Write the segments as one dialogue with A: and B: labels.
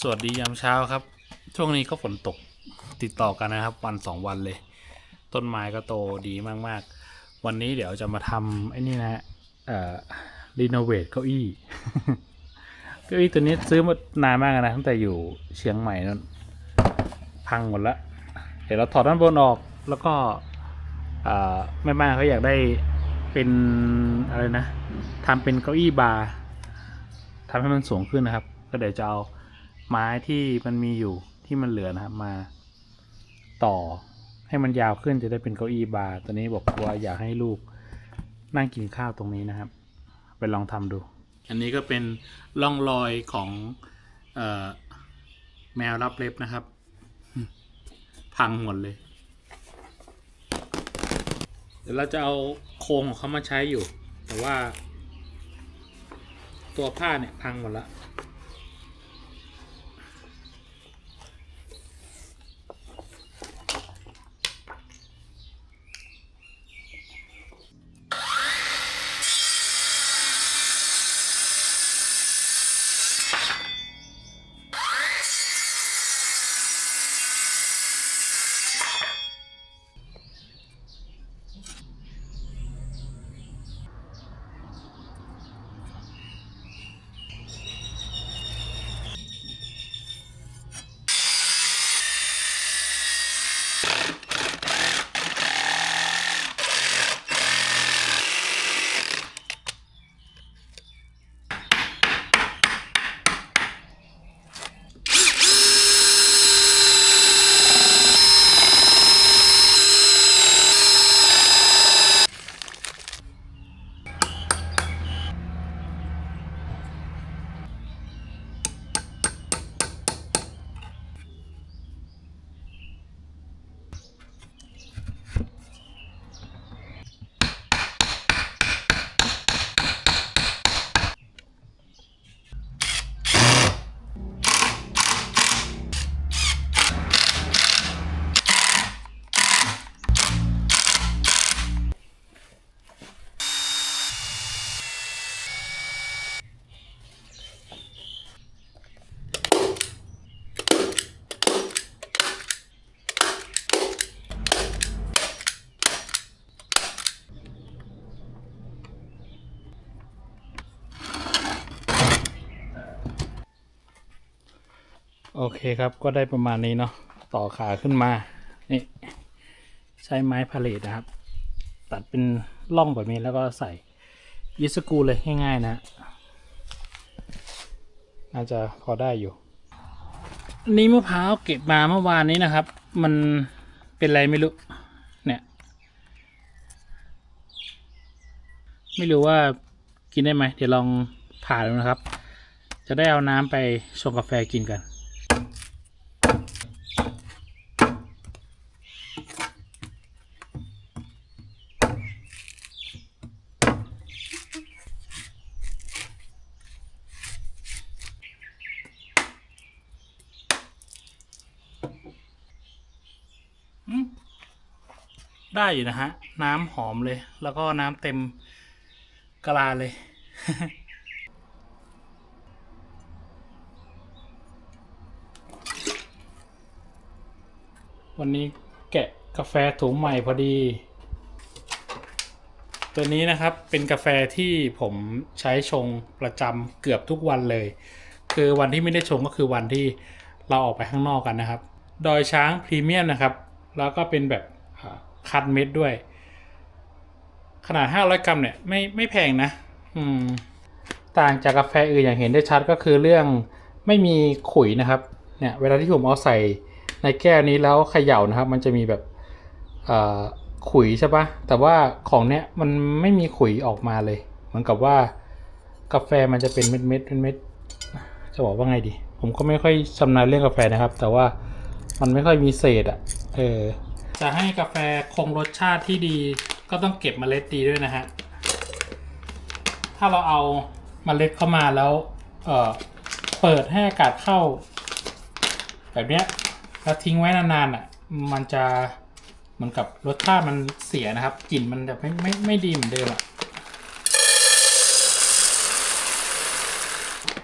A: สวัสดียามเช้าครับ ช่วงนี้ก็ฝนตกติดต่อกันนะครับ วันสองวันเลย ต้นไม้ก็โตดีมากๆ วันนี้เดี๋ยวจะมาทำไอ้นี่นะฮะเอ่อรีโนเวทเก้าอี้เก้าอี้ตัวนี้ซื้อมานานมากนะตั้งแต่อยู่เชียงใหม่นั่นพังหมดละเดี๋ยวเราถอดด้านบนออกแล้วก็อ่าแม่บ้านเขาอยากได้เป็นอะไรนะทำเป็นเก้าอี้บาร์ทำให้มันสูงขึ้นนะครับ ก็เดี๋ยวจะเอา ไม้ที่มันมีอยู่ที่มันเหลือนะครับมาต่อให้มันยาวขึ้นจะได้เป็นเก้าอี้บาร์ตอนนี้บอกว่าอยากให้ลูกนั่งกินข้าวตรงนี้นะครับ ไปลองทำดู อันนี้ก็เป็นร่องรอยของออแมวรับเล็บนะครับ พังหมดเลย เดี๋ยวเราจะเอาโครงของเขามาใช้อยู่ แต่ว่า ตัวผ้าเนี่ยพังหมดละ โอเคครับก็ได้ประมาณนี้เนาะต่อขาขึ้นมา นี่ ใช้ไม้พาเลทนะครับ ตัดเป็นร่องแบบนี้แล้วก็ใส่ยีสกูเลยง่ายๆนะ น่าจะพอได้อยู่อันนี้มะพร้าวเก็บมาเมื่อวานนี้นะครับ มันเป็นอะไรไม่รู้ เนี่ย ไม่รู้ว่ากินได้ไหม เดี๋ยวลองผ่าดูนะครับ จะได้เอาน้ำไปชงกาแฟกินกัน ได้อยู่นะฮะ น้ำหอมเลย แล้วก็น้ำเต็มกะลาเลย วันนี้แกะกาแฟถุงใหม่พอดี ตัวนี้นะครับเป็นกาแฟที่ผมใช้ชงประจำเกือบทุกวันเลย คือวันที่ไม่ได้ชงก็คือวันที่เราออกไปข้างนอกกันนะครับ ดอยช้างพรีเมียมนะครับ แล้วก็เป็นแบบ คัดเม็ดด้วย ขนาด 500 กรัมเนี่ยไม่ไม่แพงนะอืมต่างจากกาแฟอื่นอย่างเห็นได้ชัดก็คือเรื่องไม่มีขุยนะครับเนี่ยเวลาที่ผมเอาใส่ในแก้วนี้แล้วเขย่านะครับ มันจะมีแบบขุยใช่ปะแต่ว่าของเนี้ยมันไม่มีขุยออกมาเลย เหมือนกับว่ากาแฟมันจะเป็นเม็ดเม็ดๆเม็ดจะบอกว่าไงดี ผมก็ไม่ค่อยชำนาญเรื่องกาแฟนะครับ แต่ว่ามันไม่ค่อยมีเศษอะ่ะ เออ จะให้กาแฟคงรสชาติที่ดี ก็ต้องเก็บเมล็ดดีด้วยนะฮะ ถ้าเราเอาเมล็ดเข้ามาแล้วเเปิดให้อากาศเข้า แบบเนี้ยแล้วทิ้งไว้นานๆอะ มันจะเหมือนกับรสชาติมันเสียนะครับกลิ่นมันแบบไม่ไม่ไม่ดีเหมือนเดิมอะ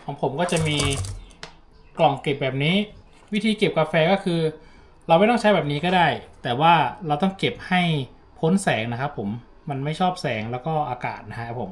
A: ของผมก็จะมีกล่องเก็บแบบนี้ วิธีเก็บกาแฟก็คือ เราไม่ต้องใช้แบบนี้ก็ได้ แต่ว่าเราต้องเก็บให้พ้นแสงนะครับผมมันไม่ชอบแสงแล้วก็อากาศนะครับผม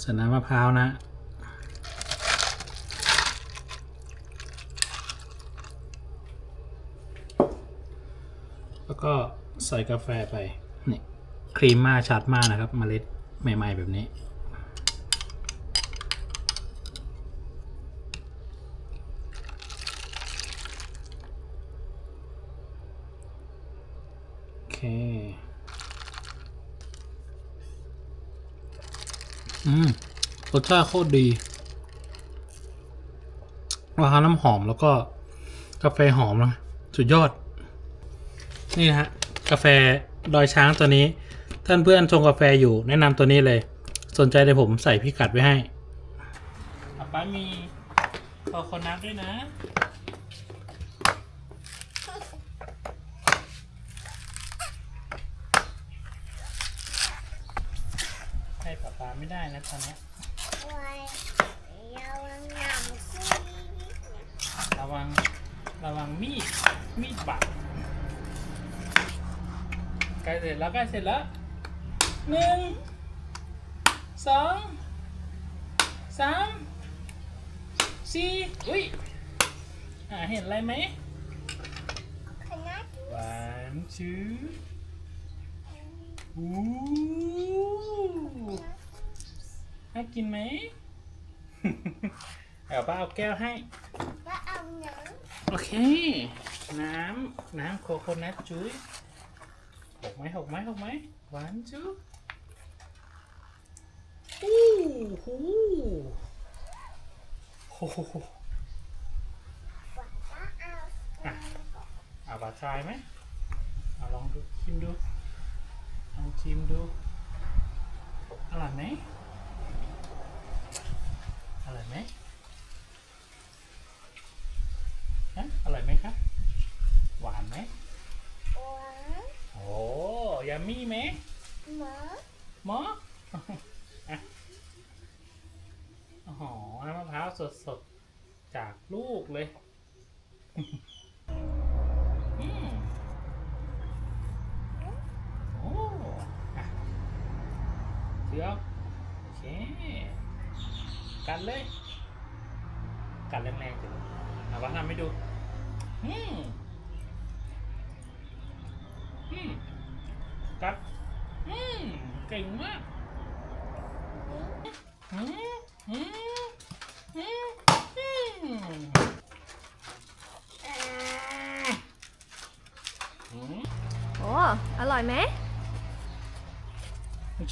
A: ใส่น้ำมะพร้าวนะแล้วก็ใส่กาแฟไปนี่ครีมมาชัดมากนะครับเมล็ดใหม่ ๆ แบบนี้ โอเค อืมรสชาติโคตรดีราคาน้ำหอมแล้วก็กาแฟหอมนะสุดยอด นี่นะฮะ กาแฟดอยช้างตัวนี้ ท่านเพื่อนชงกาแฟอยู่แนะนำตัวนี้เลย สนใจเลยวผมใส่พิกัดไว้ให้ป้ามีโคโคนัทด้วยนะ ให้ป้าป้า ไม่ได้นะตอนเนี้ย
B: ไว้เราหนำซี
A: ระวังระวังมีดมีดบาดใกล้เสร็จแล้วใกล้เสร็จแล้วหนึ่งสองสามสี่อุ้ยอ่าเห็นอะไรไหม
B: คณะ
A: หวานชื้ออู้ให้กินไหมเอาป้าเอาแก้วให้
B: ก็เอาหนัง
A: โอเค น้ำ น้ำโคโคนัทจุ้ยหกไหมหกไหมหกไหมหวานจุ๊บอู้หูโอ้โห
B: กว่าก็เอา
A: อะเอาบาทรายไหมเอาลองดูชิมดู ลองชิมดู อร่อยไหมอ ร่อยไหมฮะอร่อยไหมครับ หวานไหม
B: หวาน
A: โอ้ยามี่ไหม
B: หมอ
A: หมออะโอ้โหน้ำมะพร้าวสดๆ จากลูกเลย อืมโอ้อะเดี๋ยวโอเค กันเลย กันแรงๆถึงเอาว่าทำให้ดูอืมอืมกัดอืมเก่งมากอืมอืมอืมอืมอืม
C: โอ้ อร่อยไหม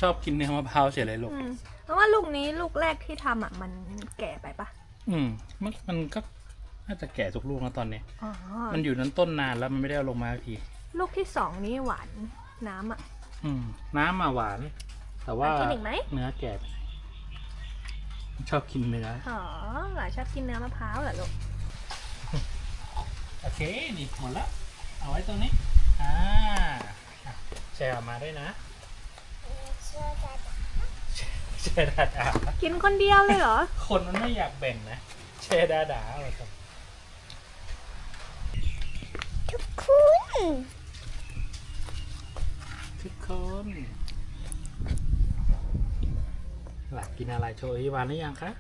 A: ชอบกินเนื้อมะพร้าวเฉยเลยลูก
C: อืม เพราะว่าลูกนี้ลูกแรกที่ทำอะ มันแก่ไปปะ
A: อืมมันมันก็น่าจะแก่ทุกลูกนะตอนนี้
C: อ๋อ
A: มันอยู่นั้นต้นนานแล้วมันไม่ได้เอาลงมาสักที
C: ลูกที่สองนี้หวานน้ำอะ
A: อืม น้ำมาหวาน แต่ว่า
C: อะกินอีกไหม
A: เนื้อแก่ไปหน่อยชอบกินเนื้อ
C: อ๋อหลานชอบกินเนื้อมะพร้าวเหรอลูก
A: โอเค นี่หมดแล้วเอาไว้ตรงนี้ อ่าอะแชร์ออกมาด้วยนะ
B: เชื่อใจ
A: แชร์ดาดา
C: กินคนเดียวเลยเหรอ
A: คนมันไม่อยากแบ่งนะ เชดาดาเหรอครับ
B: ทุกคน
A: ทุกคนหลักกินอะไรโชว์อีวานหรือยังคะ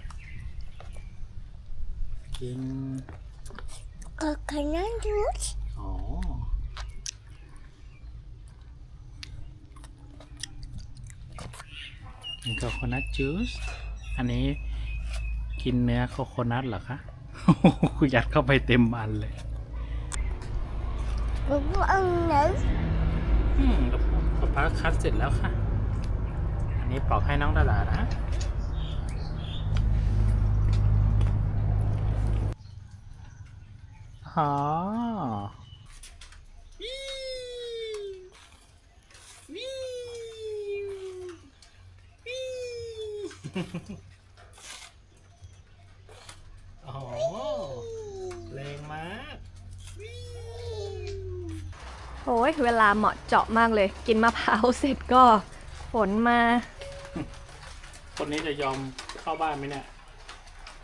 A: กิน
B: โคคานัทจู ส
A: อ๋อกินโคโคนัทจูสอันนี้กินเนื้อโคโคนัทเหรอคะยัดเข้าไปเต็มอันเลย
B: บุบอังเนส
A: อืมป๊าป๊าคัดเสร็จแล้วค่ะ อันนี้ปอกให้น้องดาดานะอ๋อ อ๋อแรงมาก
C: โอ้ยเวลาเหมาะเจาะมากเลย กินมะพร้าวเสร็จก็ฝนมา
A: คนนี้จะยอมเข้าบ้านไหมเนี่ย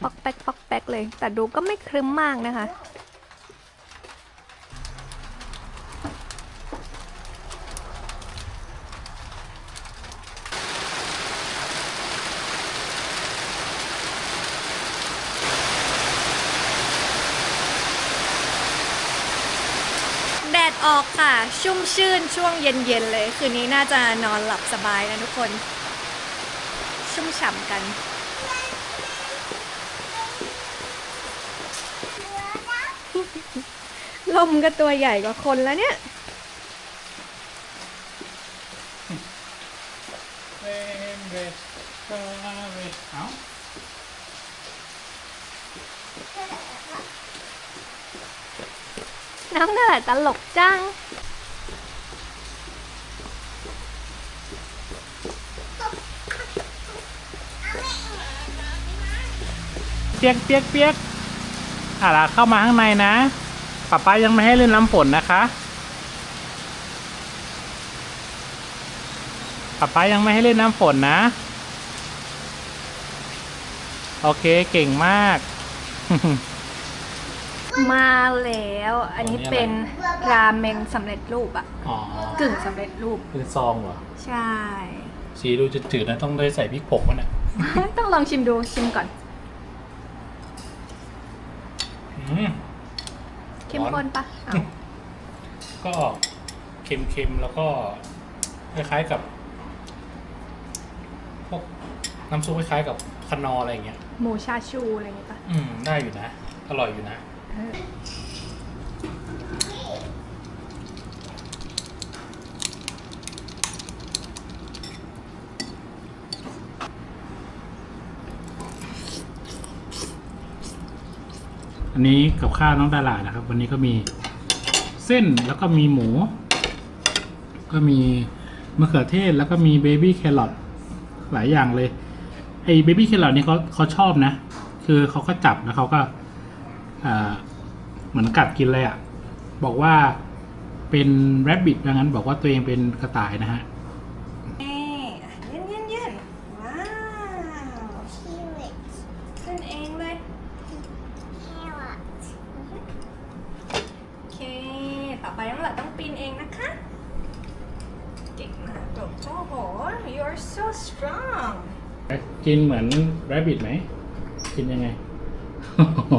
C: ปอกแป๊กปอกแป๊กเลย แต่ดูก็ไม่ครึ้มมากนะคะ ออกค่ะ ชุ่มชื่นช่วงเย็นๆเลย คืนนี้น่าจะนอนหลับสบายนะทุกคน ชุ่มฉ่ำกัน ลมก็ตัวใหญ่กว่าคนแล้วเนี่ย
A: เวมเวกาเวเอ้า
C: น้องน่าตลกจัง
A: เปียกเปียกเปียกอะล่ะเข้ามาข้างในนะป๊าป๊ายังไม่ให้เล่นน้ำฝนนะคะป๊าป๊ายังไม่ให้เล่นน้ำฝนนะ โอเคเก่งมาก
C: มาแล้ว อันนี้เป็นราเมงสำเร็จรูปอะ
A: อ๋อกึ่
C: งสำเร็จรูป
A: คือซองเหรอ
C: ใช่
A: สีดูจืดๆนะต้องได้ใส่พริกผงมันอะ
C: ต้องลองชิมดูชิมก่อน
A: อืม
C: เข้มข้นปะเอา
A: ก็เค็มๆ แล้วก็ คล้ายๆกับ พวกน้ำซุปคล้ายๆกับคนอร์อะไรอย่างเงี้ย
C: หมูชาชูอะไรอย่างงี้ปะ
A: อืม ได้อยู่นะ อร่อยอยู่นะ
C: เอั
A: นนี้กับข้าวน้องดารานะครับ วันนี้ก็มีเส้นแล้วก็มีหมู ก็มีมะเขือเทศแล้วก็มีเบบี้แครอทหลายอย่างเลยไอ้เบบี้แครอทนี่เขาเขาชอบนะ คือเขาก็จับแล้วเขาก็ เหมือนกัดกินเลยอะ่ะ บอกว่าเป็นแรบบิทดังนั้นบอกว่าตัวเองเป็นกระต่ายนะฮะ
C: เอ๊ะยืนยืนยืนว้าว
B: ชีวิต
C: ขึ้นเองเลย
B: แครอท
C: โอเค ต่อไปน้องหลัดต้องปีนเองนะคะ เก่งมากลูกโอ้โห you're so strong
A: กินเหมือนแรบบิทไหม กินยังไง โอ้โห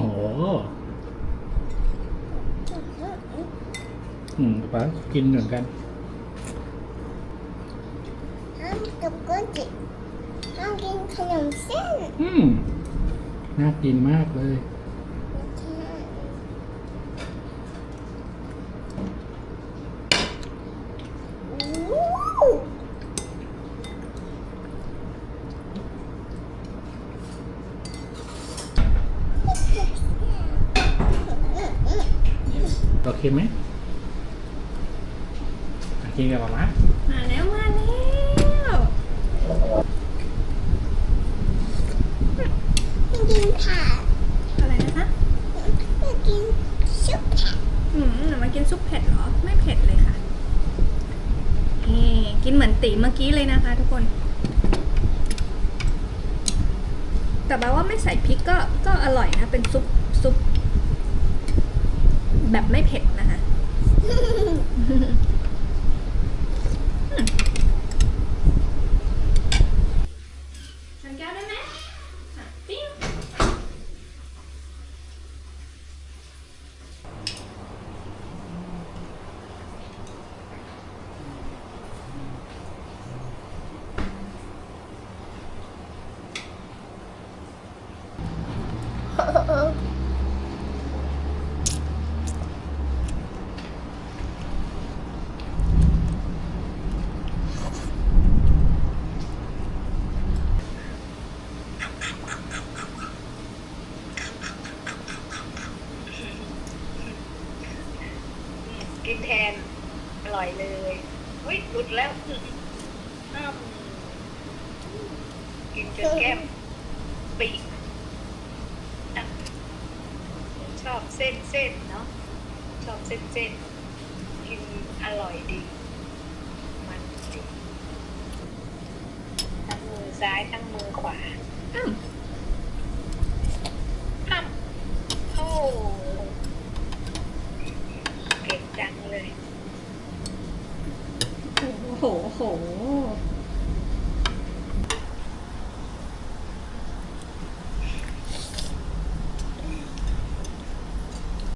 A: อืมป๊ากินเหมือนกัน
B: ห้ามกับก้นจิห้ามกินขนมเส้น
A: อืม น่ากินมากเลย โอเคไหมอะกินกับมาม่า
C: มาแล้วมาแล้ว
B: กินผัก
C: อะไรนะคะ
B: กินซุปผัก
C: อืมหนูมากินซุปเผ็ดเหรอ ไม่เผ็ดเลยค่ะนี่กินเหมือนตีเมื่อกี้เลยนะคะ ทุกคน แต่แปลว่าไม่ใส่พริกก็ก็อร่อยนะ เป็นซุปซุป แบบไม่เผ็ดนะคะ
D: ร่อยเลยอุ้ยหลุดแล้วอืมกินจนแก้มปีชอบเส้นเส้นเนาะชอบเส้นเส้นกินอร่อยดี มันจริงทั้งมือซ้ายทั้งมือขวา
C: อ้าวอ้าวโอ้ 吼吼